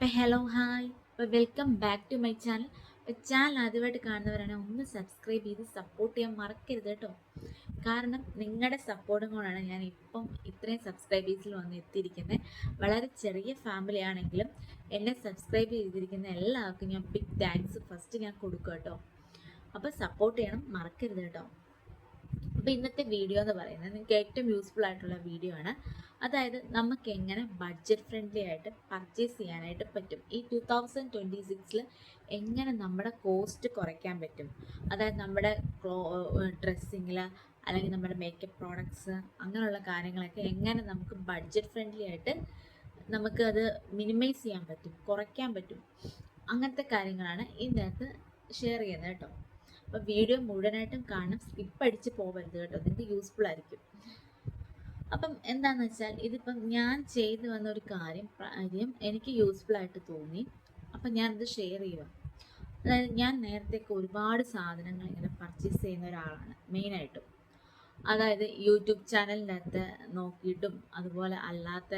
അപ്പം hello hi. അപ്പോൾ welcome back to my channel. Channel ആദ്യമായിട്ട് കാണുന്നവരാണെങ്കിൽ ഒന്ന് സബ്സ്ക്രൈബ് ചെയ്ത് സപ്പോർട്ട് ചെയ്യാൻ മറക്കരുത് കേട്ടോ. കാരണം നിങ്ങളുടെ സപ്പോർട്ടും കൊണ്ടാണ് ഞാൻ ഇപ്പം ഇത്രയും സബ്സ്ക്രൈബേഴ്സിൽ വന്ന് എത്തിയിരിക്കുന്നത് വളരെ ചെറിയ ഫാമിലി ആണെങ്കിലും എന്നെ സബ്സ്ക്രൈബ് ചെയ്തിരിക്കുന്ന എല്ലാവർക്കും ഞാൻ ബിഗ് താങ്ക്സ് ഫസ്റ്റ് ഞാൻ കൊടുക്കും കേട്ടോ. അപ്പോൾ സപ്പോർട്ട് ചെയ്യണം മറക്കരുത് കേട്ടോ. അപ്പോൾ ഇന്നത്തെ വീഡിയോ എന്ന് പറയുന്നത് നിങ്ങൾക്ക് ഏറ്റവും യൂസ്ഫുൾ ആയിട്ടുള്ള വീഡിയോ ആണ്. അതായത് നമുക്ക് എങ്ങനെ ബഡ്ജറ്റ് ഫ്രണ്ട്ലി ആയിട്ട് പർച്ചേസ് ചെയ്യാനായിട്ട് പറ്റും. ഈ ടു തൗസൻഡ് ട്വന്റി സിക്സിൽ എങ്ങനെ നമ്മുടെ കോസ്റ്റ് കുറയ്ക്കാൻ പറ്റും. അതായത് നമ്മുടെ ക്ലോ ഡ്രസ്സിങ്ങിൽ അല്ലെങ്കിൽ നമ്മുടെ മേക്കപ്പ് പ്രോഡക്ട്സ് അങ്ങനെയുള്ള കാര്യങ്ങളൊക്കെ എങ്ങനെ നമുക്ക് ബഡ്ജറ്റ് ഫ്രണ്ട്ലി ആയിട്ട് നമുക്ക് അത് മിനിമൈസ് ചെയ്യാൻ പറ്റും കുറയ്ക്കാൻ പറ്റും. അങ്ങനത്തെ കാര്യങ്ങളാണ് ഇതിനകത്ത് ഷെയർ ചെയ്യുന്നത് കേട്ടോ. അപ്പോൾ വീഡിയോ മുഴുവനായിട്ടും കാണാൻ സ്കിപ്പ് അടിച്ച് പോകരുത് കേട്ടോ. നിങ്ങൾക്ക് യൂസ്ഫുൾ ആയിരിക്കും. അപ്പം എന്താണെന്ന് വെച്ചാൽ ഇതിപ്പം ഞാൻ ചെയ്തു വന്ന ഒരു കാര്യം കാര്യം എനിക്ക് യൂസ്ഫുൾ ആയിട്ട് തോന്നി. അപ്പം ഞാനത് ഷെയർ ചെയ്യുക അതായത് ഞാൻ നേരത്തെയൊക്കെ ഒരുപാട് സാധനങ്ങൾ ഇങ്ങനെ പർച്ചേസ് ചെയ്യുന്ന ഒരാളാണ് മെയിനായിട്ടും അതായത് യൂട്യൂബ് ചാനലിനകത്ത് നോക്കിയിട്ടും അതുപോലെ അല്ലാത്ത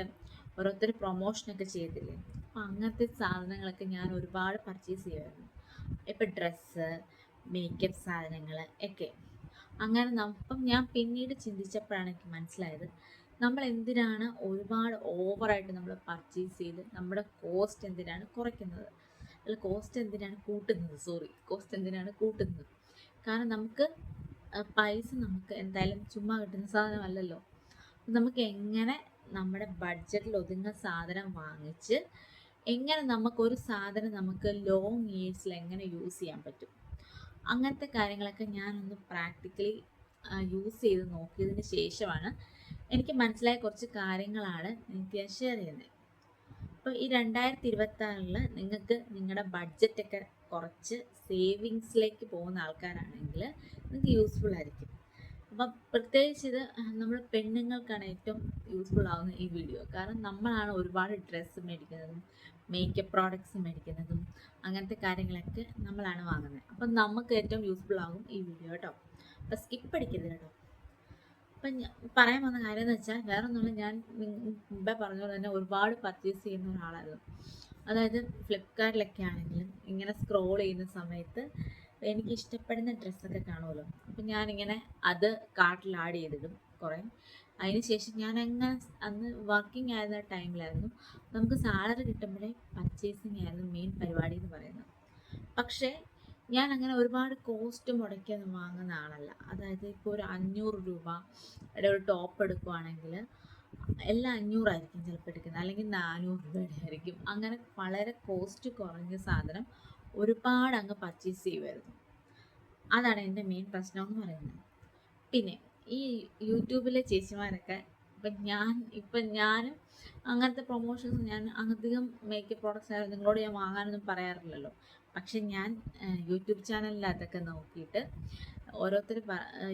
ഓരോരുത്തർ പ്രൊമോഷനൊക്കെ ചെയ്തില്ലേ. അപ്പം അങ്ങനത്തെ സാധനങ്ങളൊക്കെ ഞാൻ ഒരുപാട് പർച്ചേസ് ചെയ്യുമായിരുന്നു ഇപ്പം ഡ്രസ്സ് മേക്കപ്പ് സാധനങ്ങൾ ഒക്കെ. അങ്ങനെ അപ്പം ഞാൻ പിന്നീട് ചിന്തിച്ചപ്പോഴാണ് എനിക്ക് മനസ്സിലായത് നമ്മൾ എന്തിനാണ് ഒരുപാട് ഓവറായിട്ട് നമ്മൾ പർച്ചേസ് ചെയ്ത് നമ്മുടെ കോസ്റ്റ് എന്തിനാണ് കുറയ്ക്കുന്നത്? അല്ല കോസ്റ്റ് എന്തിനാണ് കൂട്ടുന്നത്? സോറി കോസ്റ്റ് എന്തിനാണ് കൂട്ടുന്നത്? കാരണം നമുക്ക് പൈസ നമുക്ക് എന്തായാലും ചുമ്മാ കിട്ടുന്ന സാധനമല്ലല്ലോ. നമുക്ക് എങ്ങനെ നമ്മുടെ ബഡ്ജറ്റിൽ ഒതുങ്ങുന്ന സാധനം വാങ്ങിച്ച് എങ്ങനെ നമുക്കൊരു സാധനം നമുക്ക് ലോങ് ഇയേഴ്സിൽ എങ്ങനെ യൂസ് ചെയ്യാൻ പറ്റും? അങ്ങനത്തെ കാര്യങ്ങളൊക്കെ ഞാനൊന്ന് പ്രാക്ടിക്കലി യൂസ് ചെയ്ത് നോക്കിയതിന് ശേഷമാണ് എനിക്ക് മനസ്സിലായ കുറച്ച് കാര്യങ്ങളാണ് എനിക്ക് ഞാൻ ഷെയർ ചെയ്യുന്നത് അപ്പോൾ ഈ രണ്ടായിരത്തി ഇരുപത്തി ആറിൽ നിങ്ങൾക്ക് നിങ്ങളുടെ ബഡ്ജറ്റൊക്കെ കുറച്ച് സേവിങ്സിലേക്ക് പോകുന്ന ആൾക്കാരാണെങ്കിൽ നിങ്ങൾക്ക് യൂസ്ഫുൾ ആയിരിക്കും. അപ്പം പ്രത്യേകിച്ച് ഇത് നമ്മൾ പെണ്ണുങ്ങൾക്കാണ് ഏറ്റവും യൂസ്ഫുൾ ആവുന്ന ഈ വീഡിയോ കാരണം നമ്മളാണ് ഒരുപാട് ഡ്രസ്സ് മേടിക്കുന്നതും മേക്കപ്പ് പ്രോഡക്ട്സ് മേടിക്കുന്നതും അങ്ങനത്തെ കാര്യങ്ങളൊക്കെ നമ്മളാണ് വാങ്ങുന്നത്. അപ്പം നമുക്ക് ഏറ്റവും യൂസ്ഫുൾ ആകും ഈ വീഡിയോ കേട്ടോ. അപ്പം സ്കിപ്പ് അടിക്കരുത് കേട്ടോ. അപ്പം പറയാൻ വന്ന കാര്യം എന്ന് വെച്ചാൽ വേറെ ഒന്നുമില്ല ഞാൻ മുമ്പേ പറഞ്ഞ പോലെ തന്നെ ഒരുപാട് പർച്ചേസ് ചെയ്യുന്ന ഒരാളായിരുന്നു. അതായത് ഫ്ലിപ്കാർട്ടിലൊക്കെ ആണെങ്കിലും ഇങ്ങനെ സ്ക്രോൾ ചെയ്യുന്ന സമയത്ത് എനിക്ക് ഇഷ്ടപ്പെടുന്ന ഡ്രസ്സൊക്കെ കാണുമല്ലോ. അപ്പം ഞാനിങ്ങനെ അത് കാർട്ടിൽ ആഡ് ചെയ്തിടും കുറേ. അതിനുശേഷം ഞാൻ അങ്ങനെ അന്ന് വർക്കിംഗ് ആയിരുന്ന ടൈമിലായിരുന്നു നമുക്ക് സാലറി കിട്ടുമ്പോഴേ പർച്ചേസിങ് ആയിരുന്നു മെയിൻ പരിപാടി എന്ന് പറയുന്നത്. പക്ഷേ ഞാൻ അങ്ങനെ ഒരുപാട് കോസ്റ്റ് മുടക്കിയൊന്നും വാങ്ങുന്ന ആളല്ല. അതായത് ഇപ്പോൾ ഒരു അഞ്ഞൂറ് രൂപയുടെ ഒരു ടോപ്പ് എടുക്കുവാണെങ്കിൽ എല്ലാം അഞ്ഞൂറായിരിക്കും ചിലപ്പോൾ എടുക്കുന്നത്. അല്ലെങ്കിൽ നാനൂറ് രൂപയുടെ ആയിരിക്കും. അങ്ങനെ വളരെ കോസ്റ്റ് കുറഞ്ഞ സാധനം ഒരുപാട് അങ്ങ് പർച്ചേസ് ചെയ്യുമായിരുന്നു അതാണ് എന്റെ മെയിൻ പ്രശ്നം എന്ന് പറയുന്നത്. പിന്നെ ഈ യൂട്യൂബിലെ ചേച്ചിമാരൊക്കെ ഇപ്പം ഞാൻ ഇപ്പം ഞാനും അങ്ങനത്തെ പ്രൊമോഷൻസ് ഞാൻ അധികം മേക്കപ്പ് പ്രോഡക്റ്റ്സ് ആയാലും നിങ്ങളോട് ഞാൻ വാങ്ങാനൊന്നും പറയാറില്ലല്ലോ. പക്ഷെ ഞാൻ യൂട്യൂബ് ചാനലിനകത്തൊക്കെ നോക്കിയിട്ട് ഓരോരുത്തർ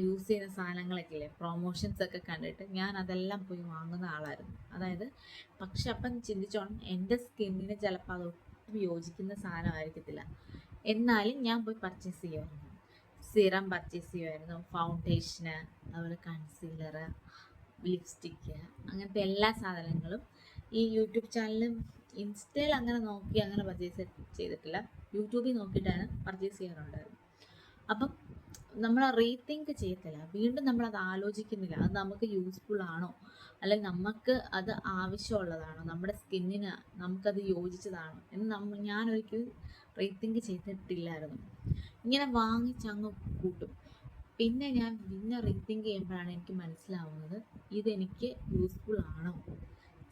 യൂസ് ചെയ്യുന്ന സാധനങ്ങളൊക്കെ ഇല്ലേ പ്രൊമോഷൻസ് ഒക്കെ കണ്ടിട്ട് ഞാൻ അതെല്ലാം പോയി വാങ്ങുന്ന ആളായിരുന്നു. അതായത് പക്ഷെ അപ്പം ചിന്തിച്ചോണം എന്റെ സ്കിന്നിന് ചിലപ്പോൾ അത് ഒട്ടും യോജിക്കുന്ന സാധനമായിരിക്കത്തില്ല എന്നാലും ഞാൻ പോയി പർച്ചേസ് ചെയ്യുമായിരുന്നു. സിറം പർച്ചേസ് ചെയ്യുമായിരുന്നു. ഫൗണ്ടേഷന് അതുപോലെ കൺസീലർ ലിപ്സ്റ്റിക്ക് അങ്ങനത്തെ എല്ലാ സാധനങ്ങളും ഈ യൂട്യൂബ് ചാനലും ഇൻസ്റ്റയിൽ അങ്ങനെ നോക്കി അങ്ങനെ പർച്ചേസ് ചെയ്തിട്ടില്ല. യൂട്യൂബിൽ നോക്കിയിട്ടാണ് പർച്ചേസ് ചെയ്യാറുണ്ടായിരുന്നത്. അപ്പം നമ്മൾ റീതിങ്ക് ചെയ്യത്തില്ല. വീണ്ടും നമ്മൾ അത് ആലോചിക്കുന്നില്ല. അത് നമുക്ക് യൂസ്ഫുൾ ആണോ? അല്ലെങ്കിൽ നമുക്ക് അത് ആവശ്യമുള്ളതാണോ? നമ്മുടെ സ്കിന്നിന് നമുക്കത് യോജിച്ചതാണോ? എന്ന് നമ്മൾ ഞാൻ ഒരിക്കലും റീതിങ്ക് ചെയ്തിട്ടില്ലായിരുന്നു. ഇങ്ങനെ വാങ്ങിച്ചങ്ങ് കൂട്ടും. പിന്നെ ഞാൻ പിന്നെ റീതിങ്ക് ചെയ്യുമ്പോഴാണ് എനിക്ക് മനസ്സിലാവുന്നത് ഇതെനിക്ക് യൂസ്ഫുൾ ആണോ?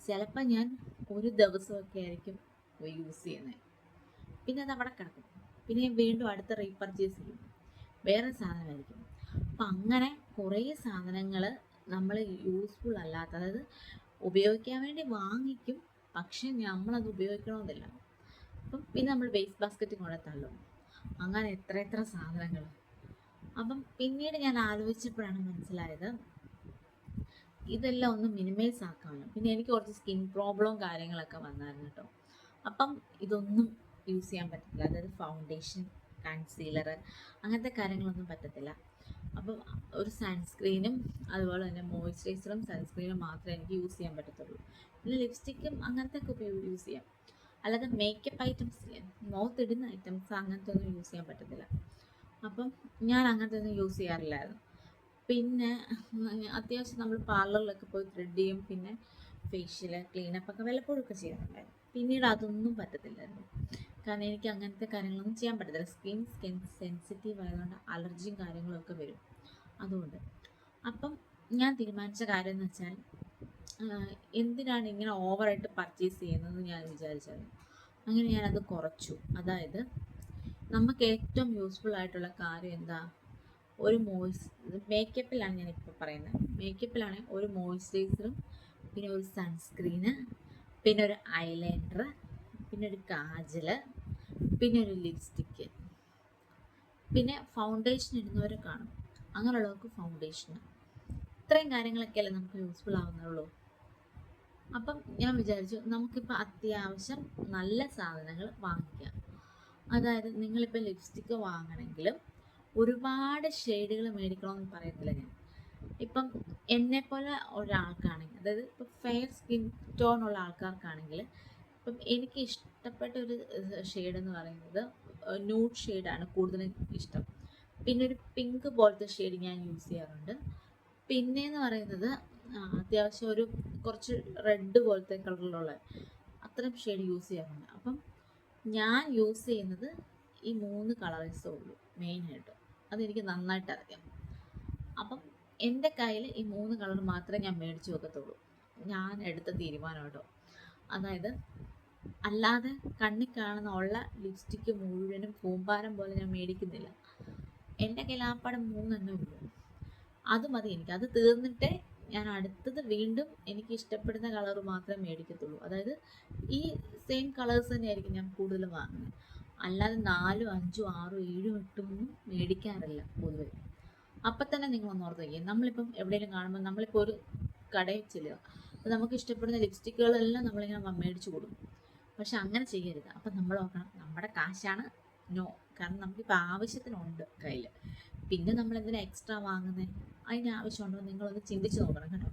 ചിലപ്പോൾ ഞാൻ ഒരു ദിവസമൊക്കെ ആയിരിക്കും യൂസ് ചെയ്യുന്നത്. പിന്നെ അത് അവിടെ കിടക്കും. പിന്നെ വീണ്ടും അടുത്ത റീപർച്ചേസ് ചെയ്യും. വേറെ സാധനമായിരിക്കും. അപ്പം അങ്ങനെ കുറേ സാധനങ്ങൾ നമ്മൾ യൂസ്ഫുൾ അല്ലാത്ത അതായത് ഉപയോഗിക്കാൻ വേണ്ടി വാങ്ങിക്കും പക്ഷെ നമ്മളത് ഉപയോഗിക്കണമെന്നില്ല. അപ്പം പിന്നെ നമ്മൾ വേസ്റ്റ് ബാസ്ക്കറ്റും കൂടെ തള്ളും. അങ്ങനെ എത്ര എത്ര സാധനങ്ങൾ അപ്പം പിന്നീട് ഞാൻ ആലോചിച്ചപ്പോഴാണ് മനസ്സിലായത് ഇതെല്ലാം ഒന്ന് മിനിമൈസ് ആക്കാനും പിന്നെ എനിക്ക് കുറച്ച് സ്കിൻ പ്രോബ്ലവും കാര്യങ്ങളൊക്കെ വന്നായിരുന്നു കേട്ടോ. അപ്പം ഇതൊന്നും യൂസ് ചെയ്യാൻ പറ്റില്ല. അതായത് ഫൗണ്ടേഷൻ കൺസീലർ അങ്ങനത്തെ കാര്യങ്ങളൊന്നും പറ്റത്തില്ല. അപ്പം ഒരു സൺസ്ക്രീനും അതുപോലെ തന്നെ മോയ്സ്ചറൈസറും സൺസ്ക്രീനും മാത്രമേ എനിക്ക് യൂസ് ചെയ്യാൻ പറ്റത്തുള്ളൂ. പിന്നെ ലിപ്സ്റ്റിക്കും അങ്ങനത്തെ ഒക്കെ യൂസ് ചെയ്യാം. അല്ലാതെ മേക്കപ്പ് ഐറ്റംസ് മുഖത്ത് ഇടുന്ന ഐറ്റംസ് അങ്ങനത്തെ ഒന്നും യൂസ് ചെയ്യാൻ പറ്റത്തില്ല. അപ്പം ഞാൻ അങ്ങനത്തെ ഒന്നും യൂസ് ചെയ്യാറില്ലായിരുന്നു. പിന്നെ അത്യാവശ്യം നമ്മൾ പാർലറിലൊക്കെ പോയി ത്രെഡ് ചെയ്യും. പിന്നെ ഫേഷ്യൽ ക്ലീനപ്പ് ഒക്കെ വല്ലപ്പോഴൊക്കെ ചെയ്യാറുണ്ടായിരുന്നു. പിന്നീട് അതൊന്നും പറ്റത്തില്ലായിരുന്നു. കാരണം എനിക്ക് അങ്ങനത്തെ കാര്യങ്ങളൊന്നും ചെയ്യാൻ പറ്റത്തില്ല. സ്കിൻ സ്കിൻ സെൻസിറ്റീവ് ആയതുകൊണ്ട് അലർജിയും കാര്യങ്ങളും ഒക്കെ വരും. അതുകൊണ്ട്. അപ്പം ഞാൻ തീരുമാനിച്ച കാര്യം എന്ന് വെച്ചാൽ എന്തിനാണ് ഇങ്ങനെ ഓവറായിട്ട് പർച്ചേസ് ചെയ്യുന്നതെന്ന് ഞാൻ വിചാരിച്ചത് അങ്ങനെ ഞാനത് കുറച്ചു. അതായത് നമുക്ക് ഏറ്റവും യൂസ്ഫുൾ ആയിട്ടുള്ള കാര്യം എന്താ? ഒരു മോയ്സ് മേക്കപ്പിലാണ് ഞാനിപ്പോൾ പറയുന്നത് മേക്കപ്പിലാണ് ഒരു മോയ്സ്ചറൈസറും പിന്നെ ഒരു സൺസ്ക്രീന് പിന്നെ ഒരു ഐലൈനർ പിന്നെ ഒരു കാജൽ പിന്നെ ഒരു ലിപ്സ്റ്റിക്ക്. പിന്നെ ഫൗണ്ടേഷൻ ഇടുന്നവരെ കാണും. അങ്ങനെയുള്ളവർക്ക് ഫൗണ്ടേഷൻ ഇത്രയും കാര്യങ്ങളൊക്കെയല്ലേ നമുക്ക് യൂസ്ഫുൾ ആവുന്നുള്ളൂ. അപ്പം ഞാൻ വിചാരിച്ചു നമുക്കിപ്പോൾ അത്യാവശ്യം നല്ല സാധനങ്ങൾ വാങ്ങിക്കാം. അതായത് നിങ്ങളിപ്പോൾ ലിപ്സ്റ്റിക്ക് വാങ്ങണമെങ്കിലും ഒരുപാട് ഷെയ്ഡുകൾ മേടിക്കണമെന്ന് പറയത്തില്ല ഞാൻ. ഇപ്പം എന്നെപ്പോലെ ഒരാൾക്കാണെങ്കിൽ അതായത് ഇപ്പം ഫെയർ സ്കിൻ ടോൺ ഉള്ള ആൾക്കാർക്കാണെങ്കിൽ ഇപ്പം എനിക്ക് ഇഷ്ടപ്പെട്ട ഒരു ഷെയ്ഡ് എന്ന് പറയുന്നത് ന്യൂഡ് ഷെയ്ഡാണ് കൂടുതലും ഇഷ്ടം പിന്നെ ഒരു പിങ്ക് പോലത്തെ ഷെയ്ഡ് ഞാൻ യൂസ് ചെയ്യാറുണ്ട്. പിന്നെ എന്ന് പറയുന്നത് അത്യാവശ്യം ഒരു കുറച്ച് റെഡ് പോലത്തെ കളറിലുള്ള അത്തരം ഷെയ്ഡ് യൂസ് ചെയ്യാറുണ്ട്. അപ്പം ഞാൻ യൂസ് ചെയ്യുന്നത് ഈ മൂന്ന് കളേഴ്സേ ഉള്ളൂ മെയിനായിട്ട് അതെനിക്ക് നന്നായിട്ട് അറിയാം. അപ്പം എന്റെ കയ്യിൽ ഈ മൂന്ന് കളർ മാത്രമേ ഞാൻ മേടിച്ച് വെക്കത്തുള്ളൂ. ഞാൻ എടുത്ത തീരുമാനം കേട്ടോ അതായത് അല്ലാതെ കണ്ണിൽ കാണുന്ന ഉള്ള ലിപ്സ്റ്റിക്ക് മുഴുവനും കൂമ്പാരം പോലെ ഞാൻ മേടിക്കുന്നില്ല. എന്റെ കയ്യിൽ ആ പടം മൂന്നെണ്ണേ ഉള്ളൂ. അത് മതി എനിക്ക്. അത് തീർന്നിട്ടേ ഞാൻ അടുത്തത് വീണ്ടും എനിക്ക് ഇഷ്ടപ്പെടുന്ന കളർ മാത്രമേ മേടിക്കത്തുള്ളൂ. അതായത് ഈ സെയിം കളേഴ്സ് തന്നെയായിരിക്കും ഞാൻ കൂടുതലും വാങ്ങുന്നത്. അല്ലാതെ നാലും അഞ്ചും ആറും ഏഴും എട്ടും ഒന്നും മേടിക്കാറില്ല പൊതുവെ. അപ്പം തന്നെ നിങ്ങൾ ഒന്ന് ഓർത്ത് വയ്ക്കുക നമ്മളിപ്പം എവിടെയെങ്കിലും കാണുമ്പോൾ നമ്മളിപ്പോൾ ഒരു കടയിൽ ചെല്ലുക. അപ്പോൾ നമുക്ക് ഇഷ്ടപ്പെടുന്ന ലിപ്സ്റ്റിക്കുകളെല്ലാം നമ്മളിങ്ങനെ മേടിച്ച് കൊടുക്കും. പക്ഷെ അങ്ങനെ ചെയ്യരുത്. അപ്പം നമ്മൾ നോക്കണം. നമ്മുടെ കാശാണ് നോ. കാരണം നമുക്കിപ്പോൾ ആവശ്യത്തിനുണ്ട് കയ്യിൽ പിന്നെ നമ്മൾ എന്തിനാ എക്സ്ട്രാ വാങ്ങുന്നത് അതിന് ആവശ്യമുണ്ടോ നിങ്ങളൊന്ന് ചിന്തിച്ച് നോക്കണം കേട്ടോ.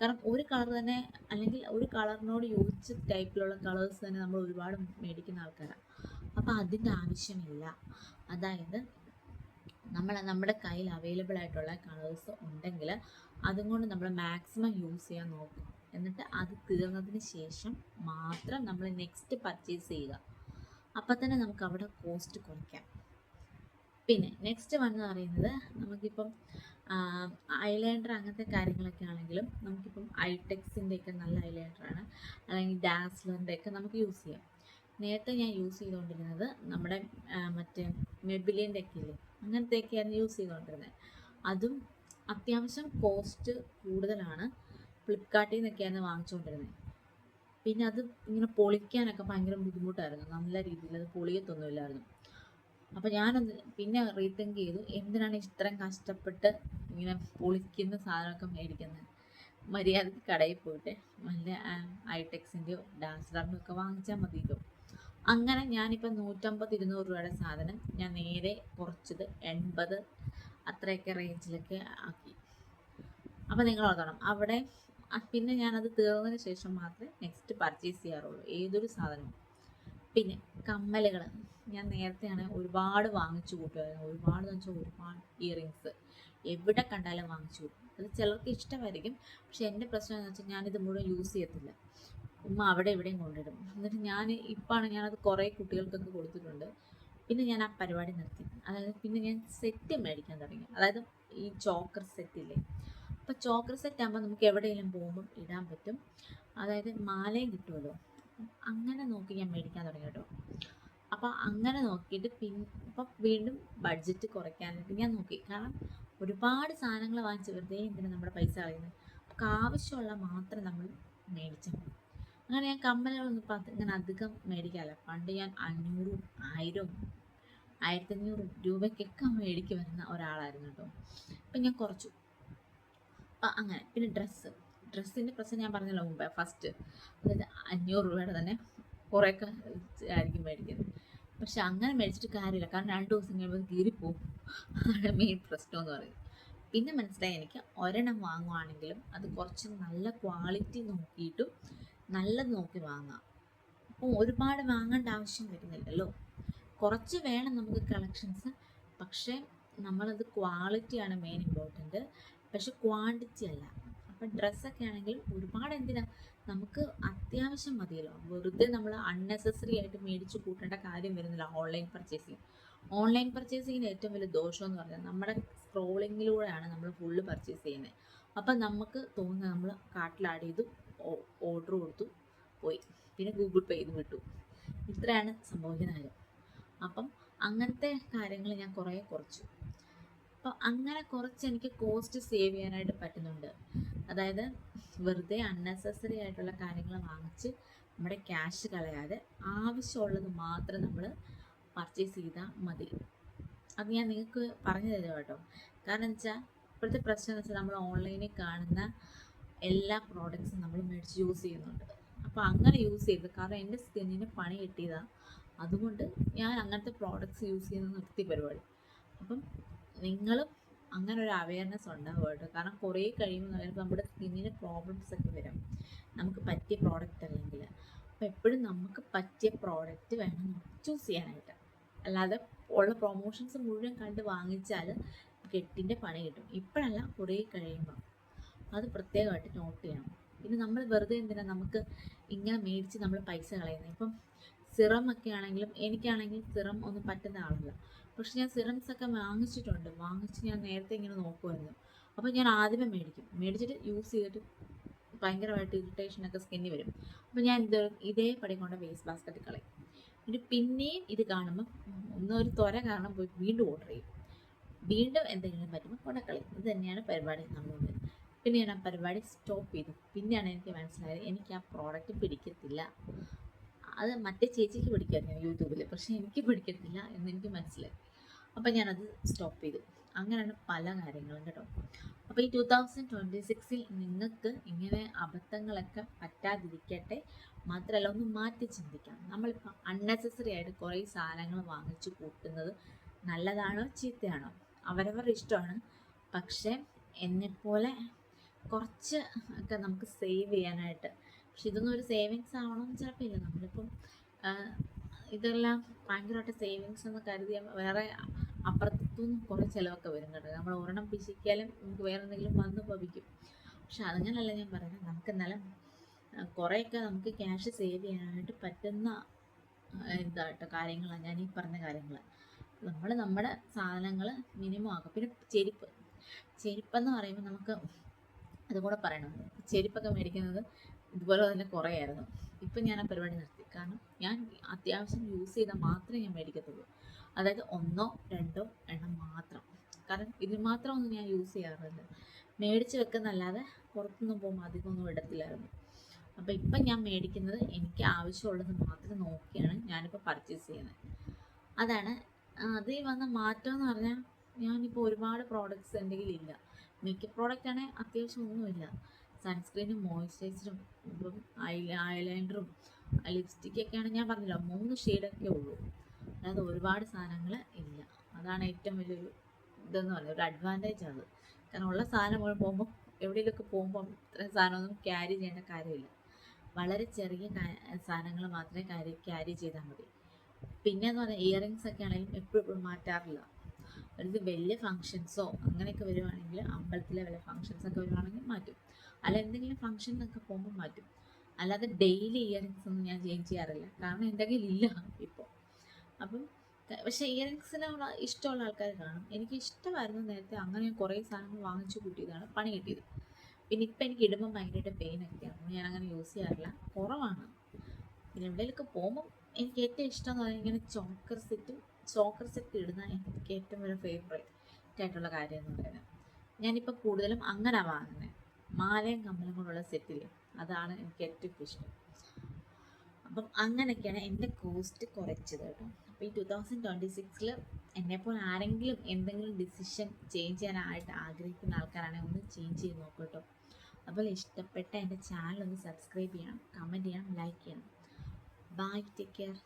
കാരണം ഒരു കളർ തന്നെ അല്ലെങ്കിൽ ഒരു കളറിനോട് യോജിച്ച ടൈപ്പിലുള്ള കളേഴ്സ് തന്നെ നമ്മൾ ഒരുപാട് മേടിക്കുന്ന ആൾക്കാരാണ് അപ്പോൾ അതിന്റെ ആവശ്യമില്ല. അതായത് നമ്മൾ നമ്മുടെ കയ്യിൽ അവൈലബിൾ ആയിട്ടുള്ള കളേഴ്സ് ഉണ്ടെങ്കിൽ അതും കൊണ്ട് നമ്മൾ മാക്സിമം യൂസ് ചെയ്യാൻ നോക്കും. എന്നിട്ട് അത് തീർന്നതിന് ശേഷം മാത്രം നമ്മൾ നെക്സ്റ്റ് പർച്ചേസ് ചെയ്യുക. അപ്പം തന്നെ നമുക്ക് അവിടെ കോസ്റ്റ് കുറയ്ക്കാം. പിന്നെ നെക്സ്റ്റ് വൺ എന്ന് പറയുന്നത് നമുക്കിപ്പം ഐലൈനർ അങ്ങനത്തെ കാര്യങ്ങളൊക്കെ ആണെങ്കിലും നമുക്കിപ്പം ഐടെക്സിന്റെ ഒക്കെ നല്ല ഐലൈനറാണ് അല്ലെങ്കിൽ ഡാസ്ലറിന്റെ ഒക്കെ നമുക്ക് യൂസ് ചെയ്യാം. നേരത്തെ ഞാൻ യൂസ് ചെയ്തുകൊണ്ടിരുന്നത് നമ്മുടെ മറ്റേ മെബിലിന്റെ ഒക്കെ ഇല്ലേ? അങ്ങനത്തെയൊക്കെയായിരുന്നു യൂസ് ചെയ്തുകൊണ്ടിരുന്നത് അതും അത്യാവശ്യം കോസ്റ്റ് കൂടുതലാണ്. ഫ്ലിപ്കാർട്ടിൽ നിന്നൊക്കെയാണ് വാങ്ങിച്ചുകൊണ്ടിരുന്നത് പിന്നെ അത് ഇങ്ങനെ പൊളിക്കാനൊക്കെ ഭയങ്കര ബുദ്ധിമുട്ടായിരുന്നു. നല്ല രീതിയിൽ അത് പൊളിയത്തൊന്നുമില്ലായിരുന്നു. അപ്പോൾ ഞാനത് പിന്നെ റീതിങ്ക് ചെയ്തു. എന്തിനാണ് ഇത്രയും കഷ്ടപ്പെട്ട് ഇങ്ങനെ പൊളിക്കുന്ന സാധനമൊക്കെ മേടിക്കുന്നത്? മര്യാദയ്ക്ക് കടയിൽ പോയിട്ട് നല്ല ഐടെക്സിന്റെയോ ഡാൻസറിന്റെയോ ഒക്കെ വാങ്ങിച്ചാൽ മതിയല്ലോ. അങ്ങനെ ഞാനിപ്പോൾ നൂറ്റമ്പത് ഇരുന്നൂറ് രൂപയുടെ സാധനം ഞാൻ നേരെ കുറച്ചത് എൺപത് അത്രയൊക്കെ റേഞ്ചിലൊക്കെ ആക്കി. അപ്പോൾ നിങ്ങൾ ഓർക്കണം അവിടെ പിന്നെ ഞാനത് തീർന്നതിന് ശേഷം മാത്രമേ നെക്സ്റ്റ് പർച്ചേസ് ചെയ്യാറുള്ളൂ. ഏതൊരു സാധനവും. പിന്നെ കമ്മലുകൾ ഞാൻ നേരത്തെയാണ് ഒരുപാട് വാങ്ങിച്ചു കൂട്ടുമായിരുന്നു ഒരുപാട് എന്ന് വെച്ചാൽ ഒരുപാട് ഇയറിങ്സ് എവിടെ കണ്ടാലും വാങ്ങിച്ചു കൂട്ടും. അത് ചിലർക്ക് ഇഷ്ടമായിരിക്കും. പക്ഷെ എന്റെ പ്രശ്നം എന്ന് വെച്ചാൽ ഞാനിത് മുഴുവൻ യൂസ് ചെയ്യത്തില്ല. ഉമ്മ അവിടെ എവിടെയും കൊണ്ടിടും എന്നിട്ട് ഞാൻ ഇപ്പോഴാണ് ഞാനത് കുറേ കുട്ടികൾക്കൊക്കെ കൊടുത്തിട്ടുണ്ട്. പിന്നെ ഞാൻ ആ പരിപാടി നിർത്തി. അതായത് പിന്നെ ഞാൻ സെറ്റ് മേടിക്കാൻ തുടങ്ങി. അതായത് ഈ ചോക്കർ സെറ്റില്ലേ അപ്പോൾ ചോക്കർ സെറ്റ് ആകുമ്പോൾ നമുക്ക് എവിടെയെങ്കിലും പോകുമ്പം ഇടാൻ പറ്റും. അതായത് മാലയും കിട്ടുമല്ലോ. അങ്ങനെ നോക്കി ഞാൻ മേടിക്കാൻ തുടങ്ങി കേട്ടോ. അപ്പോൾ അങ്ങനെ നോക്കിയിട്ട് പിന്നെ ഇപ്പം വീണ്ടും ബഡ്ജറ്റ് കുറയ്ക്കാനായിട്ട് ഞാൻ നോക്കി. കാരണം ഒരുപാട് സാധനങ്ങൾ വാങ്ങിച്ച് വെറുതെ എന്തിനാ നമ്മുടെ പൈസ കളയുന്നത് നമുക്ക് ആവശ്യമുള്ള മാത്രം നമ്മൾ മേടിച്ചാൽ മതി. അങ്ങനെ ഞാൻ കമ്മലുകളൊന്നും ഇപ്പം ഇങ്ങനെ അധികം മേടിക്കാറില്ല. പണ്ട് ഞാൻ അഞ്ഞൂറും ആയിരവും ആയിരത്തഞ്ഞൂറ് രൂപയ്ക്കൊക്കെ മേടിക്ക് വരുന്ന ഒരാളായിരുന്നു കേട്ടോ. അപ്പം ഞാൻ കുറച്ചു അങ്ങനെ. പിന്നെ ഡ്രസ്സ് ഡ്രസ്സിന്റെ പ്രശ്നം ഞാൻ പറഞ്ഞല്ലോ മുമ്പേ ഫസ്റ്റ് അതായത് അഞ്ഞൂറ് രൂപയുടെ തന്നെ കുറേയൊക്കെ ആയിരിക്കും മേടിക്കുന്നത്. പക്ഷെ അങ്ങനെ മേടിച്ചിട്ട് കാര്യമില്ല. കാരണം രണ്ട് ദിവസം കഴിയുമ്പോൾ കീറിപ്പോവും അതാണ് മെയിൻ പ്രശ്നം എന്ന് പറയുന്നത്. പിന്നെ മനസ്സിലായി എനിക്ക് ഒരെണ്ണം വാങ്ങുവാണെങ്കിലും അത് കുറച്ച് നല്ല ക്വാളിറ്റി നോക്കിയിട്ടും നല്ലത് നോക്കി വാങ്ങാം. അപ്പം ഒരുപാട് വാങ്ങേണ്ട ആവശ്യം വരുന്നില്ലല്ലോ. കുറച്ച് വേണം നമുക്ക് കളക്ഷൻസ്. പക്ഷേ നമ്മളത് ക്വാളിറ്റിയാണ് മെയിൻ ഇമ്പോർട്ടന്റ് പക്ഷെ ക്വാണ്ടിറ്റി അല്ല. അപ്പം ഡ്രസ്സൊക്കെ ആണെങ്കിൽ ഒരുപാട് എന്തിനാ? നമുക്ക് അത്യാവശ്യം മതിയല്ലോ. വെറുതെ നമ്മൾ അൺനെസസറി ആയിട്ട് മേടിച്ച് കൂട്ടേണ്ട കാര്യം വരുന്നില്ല ഓൺലൈൻ പർച്ചേസിങ് ഓൺലൈൻ പർച്ചേസിങ്ങിന് ഏറ്റവും വലിയ ദോഷം എന്ന് പറഞ്ഞാൽ നമ്മുടെ സ്ക്രോളിങ്ങിലൂടെയാണ് നമ്മൾ ഫുള്ള് പർച്ചേസ് ചെയ്യുന്നത് അപ്പം നമുക്ക് തോന്നുന്നത് നമ്മൾ കാർട്ടിൽ ആഡ് ചെയ്തു ഓർഡർ കൊടുത്തു പോയി. പിന്നെ ഗൂഗിൾ പേ ചെയ്ത് വിട്ടു. ഇത്രയാണ് സംഭവിക്കുന്ന കാര്യം. അപ്പം അങ്ങനത്തെ കാര്യങ്ങൾ ഞാൻ കുറേ കുറച്ചു. അപ്പം അങ്ങനെ കുറച്ച് എനിക്ക് കോസ്റ്റ് സേവ് ചെയ്യാനായിട്ട് പറ്റുന്നുണ്ട്. അതായത് വെറുതെ അൺനെസസറി ആയിട്ടുള്ള കാര്യങ്ങൾ വാങ്ങിച്ച് നമ്മുടെ ക്യാഷ് കളയാതെ ആവശ്യമുള്ളത് മാത്രം നമ്മൾ പർച്ചേസ് ചെയ്താൽ മതി. അത് ഞാൻ നിങ്ങൾക്ക് പറഞ്ഞു തരാം കേട്ടോ. കാരണം വെച്ചാൽ ഇപ്പോഴത്തെ പ്രശ്നം എന്ന് വെച്ചാൽ നമ്മൾ ഓൺലൈനിൽ കാണുന്ന എല്ലാ പ്രോഡക്റ്റ്സും നമ്മൾ മേടിച്ച് യൂസ് ചെയ്യുന്നുണ്ട്. അപ്പോൾ അങ്ങനെ യൂസ് ചെയ്ത് കാരണം എന്റെ സ്കിന്നിന് പണി കിട്ടിയതാണ് അതുകൊണ്ട് ഞാൻ അങ്ങനത്തെ പ്രോഡക്ട്സ് യൂസ് ചെയ്യുന്നത് നിർത്തി പരിപാടി. അപ്പം നിങ്ങളും അങ്ങനെ ഒരു അവയർനെസ് ഉണ്ടാവും കേട്ടോ. കാരണം കുറേ കഴിയുമ്പോൾ നമ്മുടെ സ്കിന്നിന് പ്രോബ്ലംസ് ഒക്കെ വരും. നമുക്ക് പറ്റിയ പ്രോഡക്റ്റ് അല്ലെങ്കിൽ. അപ്പോൾ എപ്പോഴും നമുക്ക് പറ്റിയ പ്രോഡക്റ്റ് വേണം ചൂസ് ചെയ്യാനായിട്ട്. അല്ലാതെ ഉള്ള പ്രൊമോഷൻസ് മുഴുവൻ കണ്ട് വാങ്ങിച്ചാൽ കെട്ടിന്റെ പണി കിട്ടും. ഇപ്പോഴല്ല കുറേ കഴിയുമ്പോൾ. അത് പ്രത്യേകമായിട്ട് നോട്ട് ചെയ്യണം. പിന്നെ നമ്മൾ വെറുതെ എന്തിനാ? നമുക്ക് ഇങ്ങനെ മേടിച്ച് നമ്മൾ പൈസ കളയുന്നത്. ഇപ്പം സിറം ഒക്കെ ആണെങ്കിലും എനിക്കാണെങ്കിൽ സിറം ഒന്നും പറ്റുന്ന ആളല്ല. പക്ഷെ ഞാൻ സിറംസ് ഒക്കെ വാങ്ങിച്ചിട്ടുണ്ട്. വാങ്ങിച്ച് ഞാൻ നേരത്തെ ഇങ്ങനെ നോക്കുമായിരുന്നു അപ്പോൾ ഞാൻ ആദ്യമേ മേടിക്കും. മേടിച്ചിട്ട് യൂസ് ചെയ്തിട്ട് ഭയങ്കരമായിട്ട് ഇറിറ്റേഷൻ ഒക്കെ സ്കിന്നി വരും. അപ്പോൾ ഞാൻ ഇത് ഇതേപടി കൊണ്ട് വേസ്റ്റ് ബാസ്ക്കറ്റിൽ കളയും. എന്നിട്ട് പിന്നെയും ഇത് കാണുമ്പോൾ ഒന്നും ഒരു ത്വര കാരണം പോയി വീണ്ടും ഓർഡർ ചെയ്യും. വീണ്ടും എന്തെങ്കിലും പറ്റുമ്പോൾ കൊണ്ടക്കളയും ഇത് തന്നെയാണ് പരിപാടി നമ്മളുണ്ട് പിന്നെ ഞാൻ ആ പരിപാടി സ്റ്റോപ്പ് ചെയ്തു. പിന്നെയാണ് എനിക്ക് മനസ്സിലായത് എനിക്ക് ആ പ്രോഡക്റ്റ് പിടിക്കത്തില്ല. അത് മറ്റേ ചേച്ചിക്ക് പിടിക്കായിരുന്നു യൂട്യൂബിൽ പക്ഷേ എനിക്ക് പിടിക്കത്തില്ല എന്നെനിക്ക് മനസ്സിലായി. അപ്പം ഞാനത് സ്റ്റോപ്പ് ചെയ്തു. അങ്ങനെയാണ് പല കാര്യങ്ങളും കേട്ടോ. അപ്പോൾ ഈ ടൂ തൗസൻഡ് ട്വന്റി സിക്സിൽ നിങ്ങൾക്ക് ഇങ്ങനെ അബദ്ധങ്ങളൊക്കെ പറ്റാതിരിക്കട്ടെ. മാത്രമല്ല ഒന്ന് മാറ്റി ചിന്തിക്കാം. നമ്മളിപ്പോൾ അൺനെസസറി ആയിട്ട് കുറേ സാധനങ്ങൾ വാങ്ങിച്ചു കൂട്ടുന്നത് നല്ലതാണോ ചീത്തയാണോ? അവരവരുടെ ഇഷ്ടമാണ്. പക്ഷേ എന്നെപ്പോലെ കുറച്ച് ഒക്കെ നമുക്ക് സേവ് ചെയ്യാനായിട്ട് പക്ഷെ ഇതൊന്നും ഒരു സേവിങ്സ് ആവണമെന്ന് ചിലപ്പോൾ ഇല്ല നമ്മളിപ്പം ഇതെല്ലാം ഭയങ്കരമായിട്ട് സേവിങ്സ് എന്ന് കരുതിയ വേറെ അപ്പുറത്തുനിന്ന് കുറേ ചിലവൊക്കെ വരും കേട്ടോ. നമ്മൾ ഒരെണ്ണം പിശിക്കാലും നമുക്ക് വേറെ എന്തെങ്കിലും വന്ന് ഭവിക്കും. പക്ഷെ അതങ്ങനല്ല ഞാൻ പറയുന്നത് നമുക്ക് എന്നാലും കുറേയൊക്കെ നമുക്ക് ക്യാഷ് സേവ് ചെയ്യാനായിട്ട് പറ്റുന്ന ഇതായിട്ട് കാര്യങ്ങളാണ് ഞാൻ ഈ പറഞ്ഞ കാര്യങ്ങൾ നമ്മൾ നമ്മുടെ സാധനങ്ങൾ മിനിമം ആക്കും. പിന്നെ ചെരുപ്പ് ചെരുപ്പെന്ന് പറയുമ്പോൾ നമുക്ക് അതും കൂടെ പറയണം. ചെരുപ്പൊക്കെ മേടിക്കുന്നത് ഇതുപോലെ തന്നെ കുറേ ആയിരുന്നു ഇപ്പം ഞാൻ ആ പരിപാടി നിർത്തി. കാരണം ഞാൻ അത്യാവശ്യം യൂസ് ചെയ്താൽ മാത്രമേ ഞാൻ മേടിക്കത്തുള്ളൂ. അതായത് ഒന്നോ രണ്ടോ എണ്ണം മാത്രം. കാരണം ഇതിന് മാത്രം ഒന്നും ഞാൻ യൂസ് ചെയ്യാറില്ല. മേടിച്ച് വെക്കുന്നല്ലാതെ പുറത്തൊന്നും പോകുമ്പോൾ അധികമൊന്നും ഇടത്തില്ലായിരുന്നു. അപ്പോൾ ഇപ്പം ഞാൻ മേടിക്കുന്നത് എനിക്ക് ആവശ്യമുള്ളത് മാത്രം നോക്കിയാണ് ഞാനിപ്പോൾ പർച്ചേസ് ചെയ്യുന്നത്. അതാണ്. അതിൽ വന്ന മാറ്റം എന്ന് പറഞ്ഞാൽ ഞാനിപ്പോൾ ഒരുപാട് പ്രോഡക്റ്റ്സ് എന്റെ കയ്യിലില്ല മേക്കപ്പ് പ്രോഡക്റ്റ് ആണെങ്കിൽ അത്യാവശ്യം ഒന്നുമില്ല സൺസ്ക്രീനും മോയ്സ്ചറൈസറും ഐ ഐലൈനറും ലിപ്സ്റ്റിക്കൊക്കെയാണ് ഞാൻ പറഞ്ഞില്ല മൂന്ന് ഷെയ്ഡൊക്കെ ഉള്ളൂ. അല്ലാതെ ഒരുപാട് സാധനങ്ങൾ ഇല്ല. അതാണ് ഏറ്റവും വലിയൊരു ഇതെന്ന് പറയുന്നത് ഒരു അഡ്വാന്റേജ് അത്. കാരണം ഉള്ള സാധനം മുഴുവൻ പോകുമ്പോൾ എവിടെയെങ്കിലുമൊക്കെ പോകുമ്പോൾ ഇത്രയും സാധനമൊന്നും ക്യാരി ചെയ്യേണ്ട കാര്യമില്ല. വളരെ ചെറിയ സാധനങ്ങൾ മാത്രമേ ക്യാരി ക്യാരി ചെയ്താൽ മതി. പിന്നെ എന്ന് പറഞ്ഞാൽ ഇയറിങ്സ് ഒക്കെ ആണെങ്കിലും എപ്പോഴും മാറ്റാറില്ല. ഇത് വലിയ ഫങ്ഷൻസോ അങ്ങനെയൊക്കെ വരുവാണെങ്കിൽ അമ്പലത്തിലെ വല്ല ഫങ്ഷൻസ് ഒക്കെ വരുവാണെങ്കിൽ മാറ്റും. അല്ല എന്തെങ്കിലും ഫങ്ഷൻ എന്നൊക്കെ പോകുമ്പോൾ മാറ്റും. അല്ലാതെ ഡെയിലി ഇയറിങ്സ് ഒന്നും ഞാൻ ചേഞ്ച് ചെയ്യാറില്ല. കാരണം എന്റെ കയ്യിലില്ല ഇപ്പോൾ അപ്പം പക്ഷേ ഇയറിങ്സിന് ഇഷ്ടമുള്ള ആൾക്കാർ കാണും. എനിക്ക് ഇഷ്ടമായിരുന്നു നേരത്തെ അങ്ങനെ ഞാൻ കുറേ സാധനങ്ങൾ വാങ്ങിച്ചു കൂട്ടിയതാണ് പണി കിട്ടിയത്. പിന്നെ ഇപ്പം എനിക്ക് ഇടുമ്പോൾ ഭയങ്കരമായിട്ട് പെയിനൊക്കെയാണ് ഞാൻ അങ്ങനെ യൂസ് ചെയ്യാറില്ല. കുറവാണ്. പിന്നെ എവിടെയൊക്കെ പോകുമ്പോൾ എനിക്ക് ഏറ്റവും ഇഷ്ടം എന്ന് പറഞ്ഞാൽ ഇങ്ങനെ ചോക്കർ സെറ്റും ചോക്കർ ഒക്കെ ഇടുന്ന എനിക്ക് ഏറ്റവും വലിയ ഫേവറേറ്റ് ആയിട്ടുള്ള കാര്യം എന്ന് പറയുന്നത്. ഞാനിപ്പോൾ കൂടുതലും അങ്ങനെ വാങ്ങുന്നത് മാലയും കമ്പലും കൊണ്ടുള്ള സെറ്റിൽ അതാണ് എനിക്ക് ഏറ്റവും ഇഷ്ടം. അപ്പം അങ്ങനെയൊക്കെയാണ് എന്റെ കോസ്റ്റ് കുറച്ചത് കേട്ടോ. അപ്പോൾ ഈ ടു തൗസൻഡ് ട്വന്റി സിക്സിൽ എന്നെപ്പോലെ ആരെങ്കിലും എന്തെങ്കിലും ഡിസിഷൻ ചേഞ്ച് ചെയ്യാനായിട്ട് ആഗ്രഹിക്കുന്ന ആൾക്കാരാണെങ്കിൽ ഒന്ന് ചേഞ്ച് ചെയ്ത് നോക്കൂ കേട്ടോ. അപ്പോൾ ഇഷ്ടപ്പെട്ട എന്റെ ചാനൽ ഒന്ന് സബ്സ്ക്രൈബ് ചെയ്യണം കമന്റ് ചെയ്യണം ലൈക്ക് ചെയ്യണം. Bye take care